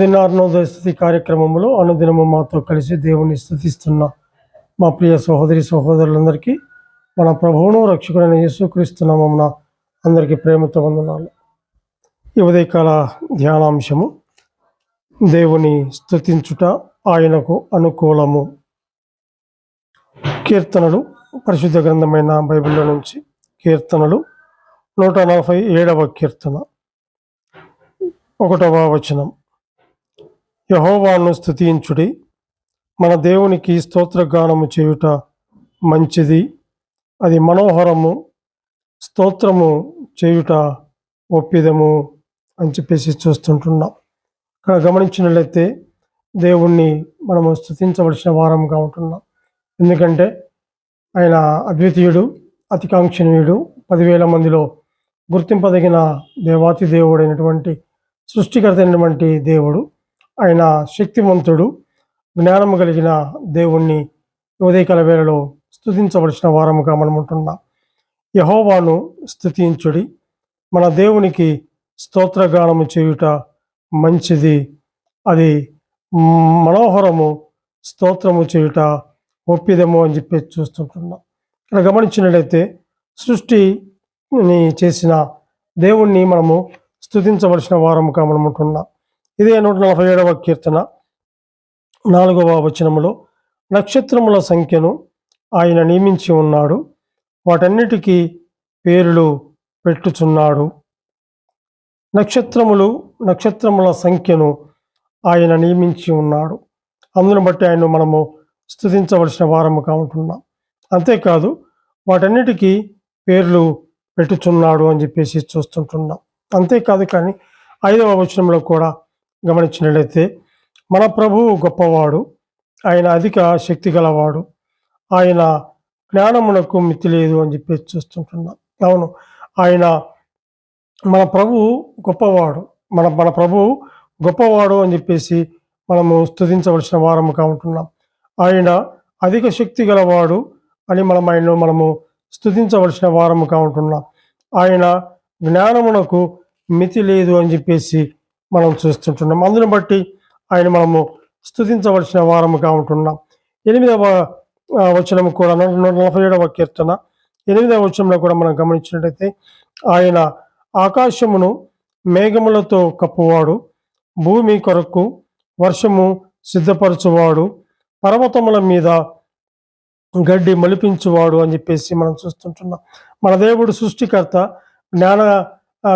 అనుదిన అరుణోదయ స్థుతి కార్యక్రమంలో అనుదినము మాతో కలిసి దేవుని స్థుతిస్తున్న మా ప్రియ సహోదరి సహోదరులందరికీ మన ప్రభువును రక్షకుడైన యేసుక్రీస్తునామమున అందరికీ ప్రేమతో వందనాలు. ఈ ఉదయకాల ధ్యానాంశము దేవుని స్థుతించుట ఆయనకు అనుకూలము. కీర్తనలు పరిశుద్ధ గ్రంథమైన బైబిల్లో నుంచి కీర్తనలు నూట నలభై ఏడవ కీర్తన ఒకటవ వచనం. యహోవాను స్థుతించుడి మన దేవునికి స్తోత్రగానము చేయుట మంచిది. అది మనోహరము స్తోత్రము చేయుట ఒప్పిదము అని చెప్పేసి చూస్తుంటున్నాం. ఇక్కడ గమనించినట్లయితే దేవుణ్ణి మనము స్థుతించవలసిన వారంగా ఉంటున్నాం. ఎందుకంటే ఆయన అద్వితీయుడు అతికాంక్షణీయుడు పదివేల మందిలో గుర్తింపదగిన దేవాతి దేవుడైనటువంటి సృష్టికర్త అయినటువంటి దేవుడు. ఆయన శక్తివంతుడు జ్ఞానము కలిగిన దేవుణ్ణి ఉదయకాల వేళలో స్థుతించవలసిన వారముగా మనం ఉంటున్నాం యహోవాను స్థుతించుడి మన దేవునికి స్తోత్రగానము చేయుట మంచిది. అది మనోహరము స్తోత్రము చేయుట ఒప్పిదము అని చెప్పి చూస్తుంటున్నాం. ఇక్కడ గమనించినట్లయితే సృష్టిని చేసిన దేవుణ్ణి మనము స్థుతించవలసిన వారముగా మనం ఉంటున్నాం ఇదే నూట నలభై ఏడవ కీర్తన. నాలుగవ వచనములో నక్షత్రముల సంఖ్యను ఆయన నియమించి ఉన్నాడు. వాటన్నిటికీ పేర్లు పెట్టుచున్నాడు. నక్షత్రములు నక్షత్రముల సంఖ్యను ఆయన నియమించి ఉన్నాడు. అందును బట్టి ఆయన మనము స్థుతించవలసిన వారముగా ఉంటున్నాం అంతేకాదు వాటన్నిటికీ పేర్లు పెట్టుచున్నాడు అని చెప్పేసి చూస్తుంటున్నాం. అంతేకాదు కానీ ఐదవ వచనంలో కూడా గమనించినట్లయితే మన ప్రభువు గొప్పవాడు. ఆయన అధిక శక్తి గలవాడు. ఆయన జ్ఞానమునకు మితి లేదు అని చెప్పి చూస్తుంటున్నాం. అవును ఆయన మన ప్రభువు గొప్పవాడు. మన మన ప్రభువు గొప్పవాడు అని చెప్పేసి మనము స్థుతించవలసిన వారముగా ఉంటున్నాం. ఆయన అధిక శక్తి గలవాడు అని మనం ఆయనను మనము స్థుతించవలసిన వారముగా ఉంటున్నాం. ఆయన జ్ఞానమునకు మితి లేదు అని చెప్పేసి మనం చూస్తుంటున్నాం. అందును బట్టి ఆయన మనము స్థుతించవలసిన వారముగా ఉంటున్నాం. ఎనిమిదవ వచనం వచనము కూడా నూట నలభై ఏడవ కీర్తన. ఎనిమిదవ వచనంలో కూడా మనం గమనించినట్లయితే ఆయన ఆకాశమును మేఘములతో కప్పువాడు భూమి కొరకు వర్షము సిద్ధపరచువాడు పర్వతముల మీద గడ్డి మలిపించువాడు అని చెప్పేసి మనం చూస్తుంటున్నాం. మన దేవుడు సృష్టికర్త జ్ఞాన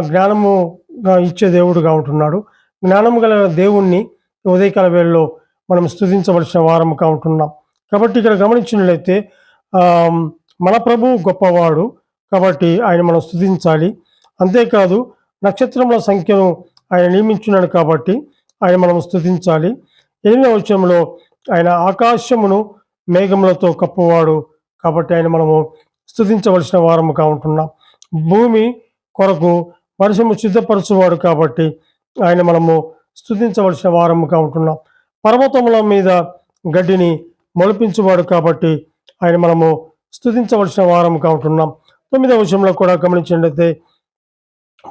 జ్ఞానము ఇచ్చే దేవుడుగా ఉంటున్నాడు. జ్ఞానము గల దేవుణ్ణి ఉదయకాల వేళలో మనం స్థుతించవలసిన వారముగా ఉంటున్నాం. కాబట్టి ఇక్కడ గమనించినట్లయితే మన ప్రభు గొప్పవాడు కాబట్టి ఆయన మనం స్థుతించాలి అంతేకాదు నక్షత్రముల సంఖ్యను ఆయన నియమించున్నాడు కాబట్టి ఆయన మనం స్థుతించాలి ఎనిమిదవ విషయంలో ఆయన ఆకాశమును మేఘములతో కప్పువాడు కాబట్టి ఆయన మనము స్థుతించవలసిన వారముగా ఉంటున్నాం. భూమి కొరకు పరిశ్రమ సిద్ధపరచువాడు కాబట్టి ఆయన మనము స్థుతించవలసిన వారముగా ఉంటున్నాం. పర్వతముల మీద గడ్డిని మొలిపించువాడు కాబట్టి ఆయన మనము స్థుతించవలసిన వారముగా ఉంటున్నాం. తొమ్మిదవ విషయంలో కూడా గమనించినట్లయితే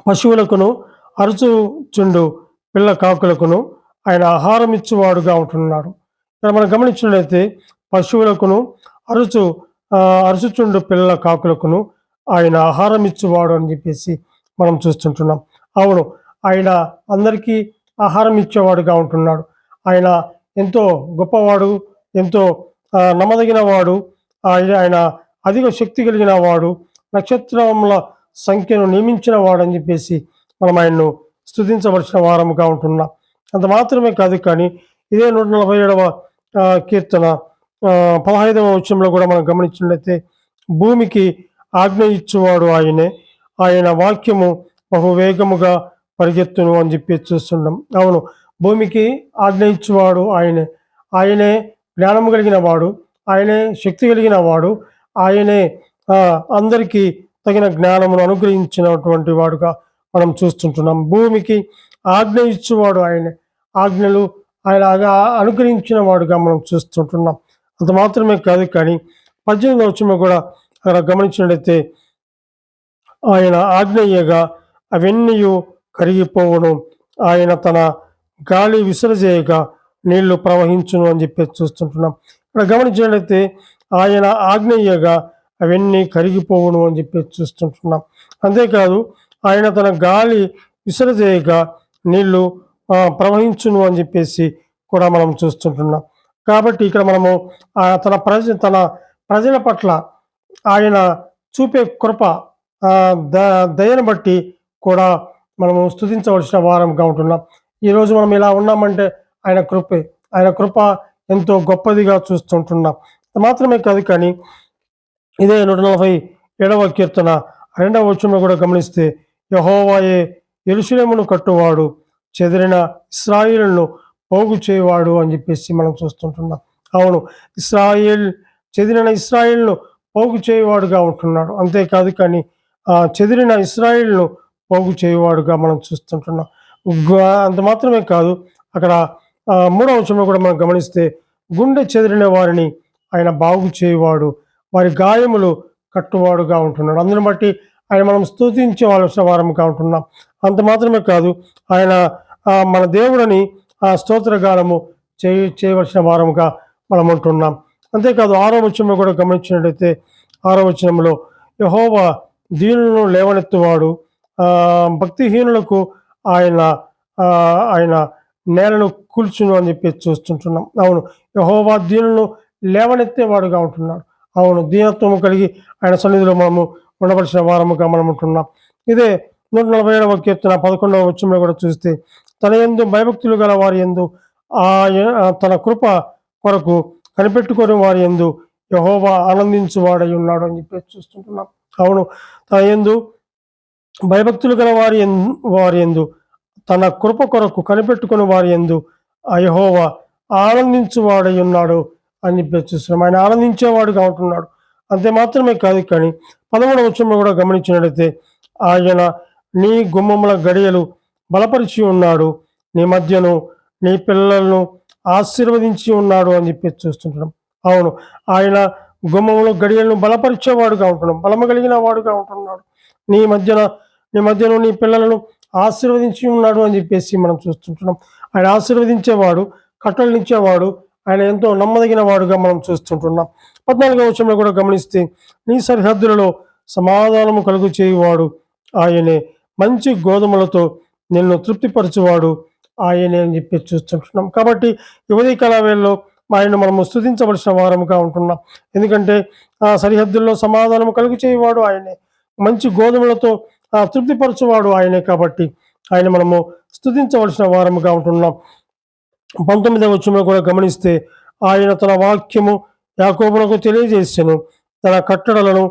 పశువులకును అరుచుచుండు పిల్ల కాకులకును ఆయన ఆహారం ఇచ్చేవాడుగా ఉంటున్నాడు ఇక్కడ మనం గమనించినట్లయితే పశువులకును అరుచు అరుచుచుండు పిల్లల కాకులకును ఆయన ఆహారం ఇచ్చువాడు అని చెప్పేసి మనం చూస్తుంటున్నాం. అవును ఆయన అందరికీ ఆహారం ఇచ్చేవాడుగా ఉంటున్నాడు. ఆయన ఎంతో గొప్పవాడు ఎంతో నమ్మదగిన వాడు ఆయన ఆయన అధిక శక్తి కలిగిన వాడు నక్షత్రముల సంఖ్యను నియమించిన వాడు అని చెప్పేసి మనం ఆయన్ను స్థుతించవలసిన వారముగా ఉంటున్నాం. అంత మాత్రమే కాదు కానీ ఇదే నూట నలభై ఏడవ కీర్తన పదహైదవ వచనంలో కూడా మనం గమనించినట్లయితే భూమికి ఆజ్ఞ ఇచ్చేవాడు ఆయనే. ఆయన వాక్యము బహు వేగముగా పరిగెత్తును అని చెప్పి చూస్తున్నాం. అవును భూమికి ఆజ్ఞ ఆయనే. ఆయనే జ్ఞానము కలిగిన వాడు ఆయనే శక్తి కలిగిన వాడు ఆయనే అందరికీ తగిన జ్ఞానమును అనుగ్రహించినటువంటి వాడుగా మనం చూస్తుంటున్నాం. భూమికి ఆజ్ఞ ఇచ్చేవాడు ఆయనే. ఆజ్ఞలు ఆయన అనుగ్రహించిన వాడుగా మనం చూస్తుంటున్నాం. అంత మాత్రమే కాదు కానీ పద్దెనిమిది వచ్చిన కూడా అక్కడ గమనించినట్లయితే ఆయన ఆజ్ఞయ్యగా అవన్నీ కరిగిపోవును. ఆయన తన గాలి విసరజేయక నీళ్ళు ప్రవహించును అని చెప్పి చూస్తుంటున్నాం. ఇక్కడ గమనించినట్లయితే ఆయన ఆగ్నేయగా అవన్నీ కరిగిపోవును అని చెప్పి చూస్తుంటున్నాం. అంతేకాదు ఆయన తన గాలి విసరజేయక నీళ్ళు ప్రవహించును అని చెప్పేసి కూడా మనం చూస్తుంటున్నాం. కాబట్టి ఇక్కడ మనము తన ప్రజ తన ప్రజల పట్ల ఆయన చూపే కృప ద దయను బట్టి కూడా మనము స్థుతించవలసిన వారంగా ఉంటున్నాం. ఈరోజు మనం ఇలా ఉన్నామంటే ఆయన కృపే ఆయన కృప ఎంతో గొప్పదిగా చూస్తుంటున్నాం. మాత్రమే కాదు కానీ ఇదే నూట నలభై ఏడవ కీర్తన రెండవ వచనంలో కూడా గమనిస్తే యహోవాయే ఎరుశలేమును కట్టువాడు చెదిరిన ఇస్రాయిలను పోగు చేయవాడు అని చెప్పేసి మనం చూస్తుంటున్నాం. అవును ఇస్రాయిల్ చెదిరిన ఇస్రాయిల్ను పోగు చేయవాడుగా ఉంటున్నాడు. అంతేకాదు కానీ చెదిరిన ఇస్రాయిల్ను పోగు చేయవాడుగా మనం చూస్తుంటున్నాం. అంత మాత్రమే కాదు అక్కడ మూడవ వచనంలో కూడా మనం గమనిస్తే గుండె చెదిరిన వారిని ఆయన బాగు చేయవాడు వారి గాయములు కట్టువాడుగా ఉంటున్నాడు. అందుని బట్టి ఆయన మనం స్తుతించవలసిన వారంగా ఉంటున్నాం. అంత మాత్రమే కాదు ఆయన మన దేవుడని ఆ స్తోత్రగానము చేయ చేయవలసిన వారముగా మనం ఉంటున్నాం. అంతేకాదు ఆరో వచనంలో కూడా గమనించినట్లయితే ఆరో వచనంలో యహోవా దీనులను లేవనెత్తువాడు. భక్తిహీనులకు ఆయన ఆయన నేలను కూల్చును అని చెప్పి చూస్తుంటున్నాం. అవును యహోవా దీనులను లేవనెత్తేవాడుగా ఉంటున్నాడు. అవును దీనత్వము కలిగి ఆయన సన్నిధిలో మనము ఉండవలసిన వారముగా మనం ఉంటున్నాం. ఇదే నూట నలభై ఏడవ కీర్తన పదకొండవ వచ్చంలో కూడా చూస్తే తన ఎందు భయభక్తులు గల వారి ఎందు ఆయన తన కృప కొరకు కనిపెట్టుకొని వారి ఎందు యహోవా ఆనందించువాడై ఉన్నాడు అని చెప్పి చూస్తుంటున్నాం. అవును. తన భయభక్తులు గల వారి వారి ఎందు తన కృప కొరకు కనిపెట్టుకుని వారి ఎందు ఆ ఆనందించువాడై ఉన్నాడు అని చెప్పి చూస్తున్నాం ఆయన ఆనందించేవాడుగా ఉంటున్నాడు. అంతే మాత్రమే కాదు కానీ పదమూడవ వచ్చంలో కూడా గమనించినట్లయితే ఆయన నీ గుమ్మముల గడియలు బలపరిచి ఉన్నాడు. నీ మధ్యను నీ పిల్లలను ఆశీర్వదించి ఉన్నాడు అని చెప్పి చూస్తుంటున్నాం అవును. ఆయన గుమ్మంలో గడియలను బలపరిచేవాడుగా ఉంటున్నాం. బలము కలిగిన వాడుగా ఉంటున్నాడు. నీ మధ్యన నీ మధ్యలో నీ పిల్లలను ఆశీర్వదించి ఉన్నాడు అని చెప్పేసి మనం చూస్తుంటున్నాం. ఆయన ఆశీర్వదించేవాడు కట్టలనిచ్చేవాడు ఆయన ఎంతో నమ్మదగిన వాడుగా మనం చూస్తుంటున్నాం. పద్నాలుగో విషయంలో కూడా గమనిస్తే నీ సరిహద్దులలో సమాధానము కలుగు చేయువాడు ఆయనే. మంచి గోధుమలతో నిన్ను తృప్తిపరచువాడు ఆయనే అని చెప్పి చూస్తుంటున్నాం. కాబట్టి యువతి కళావేళలో ఆయన మనము స్థుతించవలసిన వారముగా ఉంటున్నాం. ఎందుకంటే ఆ సరిహద్దుల్లో సమాధానం కలుగు చేయవాడు ఆయనే. మంచి గోధుమలతో ఆ తృప్తిపరచువాడు ఆయనే కాబట్టి ఆయన మనము స్థుతించవలసిన వారముగా ఉంటున్నాం. పంతొమ్మిదవ వచ్చంలో కూడా గమనిస్తే ఆయన తన వాక్యము యాకోబునకు తెలియజేసాను. తన కట్టడలను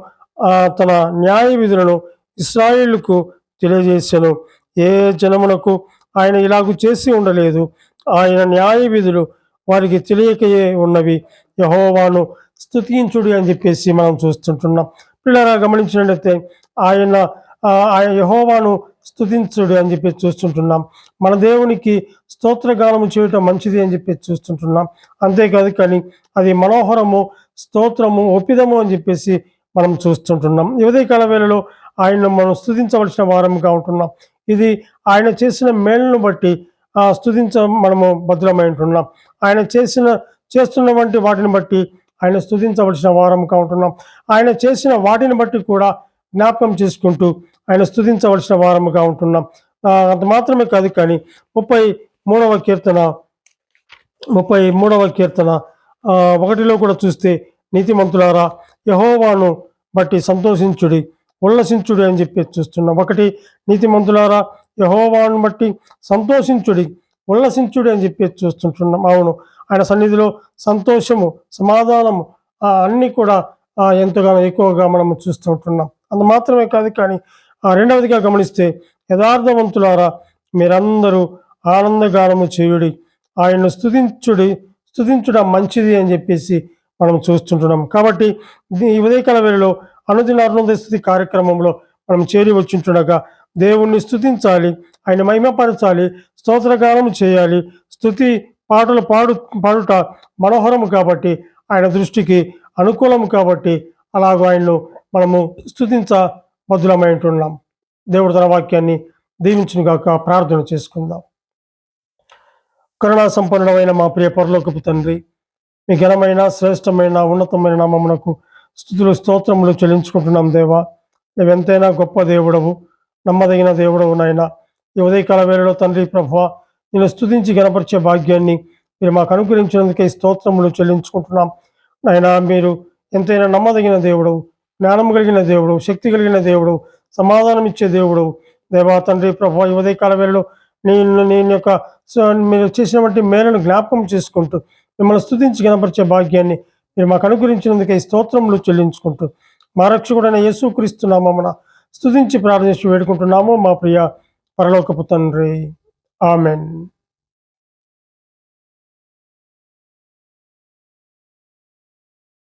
తన న్యాయ విధులను ఇస్రాయేళ్ళకు తెలియజేశాను ఏ జనమునకు ఆయన ఇలాగూ చేసి ఉండలేదు. ఆయన న్యాయ విధులు వారికి తెలియక ఉన్నవి. యహోవాను స్తుతించుడి అని చెప్పేసి మనం చూస్తుంటున్నాం. పిల్లరా గమనించినట్లయితే ఆయన ఆయన యహోవాను స్తుతించుడు అని చెప్పి చూస్తుంటున్నాం. మన దేవునికి స్తోత్రగానము చేయటం మంచిది అని చెప్పి చూస్తుంటున్నాం. అంతేకాదు కానీ అది మనోహరము స్తోత్రము ఒప్పిదము అని చెప్పేసి మనం చూస్తుంటున్నాం. ఈ ఉదయకాల వేళలో ఆయన మనం స్తుతించవలసిన వారంగా ఉంటున్నాం. ఇది ఆయన చేసిన మేలును బట్టి స్థుతించ మనము భద్రమై ఉంటున్నాం. ఆయన చేసిన చేస్తున్న వంటి వాటిని బట్టి ఆయన స్థుతించవలసిన వారముగా ఉంటున్నాం ఆయన చేసిన వాటిని బట్టి కూడా జ్ఞాపకం చేసుకుంటూ ఆయన స్థుతించవలసిన వారముగా ఉంటున్నాం అంత మాత్రమే కాదు కానీ ముప్పై మూడవ కీర్తన ముప్పై మూడవ కీర్తన ఒకటిలో కూడా చూస్తే నీతిమంతులారా యహోవాను బట్టి సంతోషించుడి ఉల్లసించుడి అని చెప్పి చూస్తున్నాం. ఒకటి నీతిమంతులారా యహోవాను బట్టి సంతోషించుడి ఉల్లసించుడి అని చెప్పి చూస్తుంటున్నాం. అవును ఆయన సన్నిధిలో సంతోషము సమాధానము అన్నీ కూడా ఎంతగానో ఎక్కువగా మనం చూస్తుంటున్నాం అంత మాత్రమే కాదు కానీ ఆ, రెండవదిగా గమనిస్తే యథార్థవంతులారా మీరందరూ ఆనందగానము చేయుడి ఆయన్ను స్థుతించుడి స్థుతించడం మంచిది అని చెప్పేసి మనం చూస్తుంటున్నాం. కాబట్టి ఈ ఉదయకాల వేళలో అనుదిన అరుణోదయ స్థుతి కార్యక్రమంలో మనం చేరి వచ్చింటుండగా దేవుణ్ణి స్థుతించాలి ఆయన మహిమపరచాలి స్తోత్రగానం చేయాలి. స్థుతి పాటలు పాడు పాడుట మనోహరము కాబట్టి ఆయన దృష్టికి అనుకూలము కాబట్టి అలాగూ ఆయన్ను మనము స్తుతించ బదులమై ఉంటున్నాం దేవుడు తన వాక్యాన్ని దీవించునుగాక ప్రార్థన చేసుకుందాం. కరుణా సంపన్నుడమైన మా ప్రియ పరలోకపు తండ్రి మీ ఘనమైన శ్రేష్టమైన ఉన్నతమైన నామమునకు స్థుతులు స్తోత్రములు చెల్లించుకుంటున్నాం దేవా. నువ్వెంతైనా గొప్ప దేవుడవు. నమ్మదగిన దేవుడు నాయన. ఈ ఉదయకాల వేళలో తండ్రి ప్రభు నేను స్థుతించి గణపరిచే భాగ్యాన్ని మీరు మాకు అనుగ్రహించినందుకే స్తోత్రములు చెల్లించుకుంటున్నాం. నాయన మీరు ఎంతైనా నమ్మదగిన దేవుడు జ్ఞానం కలిగిన దేవుడు శక్తి కలిగిన దేవుడు సమాధానం ఇచ్చే దేవుడు దేవా తండ్రి ప్రభు ఈ ఉదయకాల వేళలో నేను నేను యొక్క మీరు చేసినటువంటి మేలను జ్ఞాపకం చేసుకుంటూ మిమ్మల్ని స్థుతించి గణపరిచే భాగ్యాన్ని మీరు మాకు అనుగ్రహించినందుకే స్తోత్రములు చెల్లించుకుంటూ మా రక్షకుడైన యేసుక్రీస్తు స్థుతించి ప్రార్థించి వేడుకుంటున్నాము మా ప్రియ పరలోకపు తండ్రి. ఆమెన్.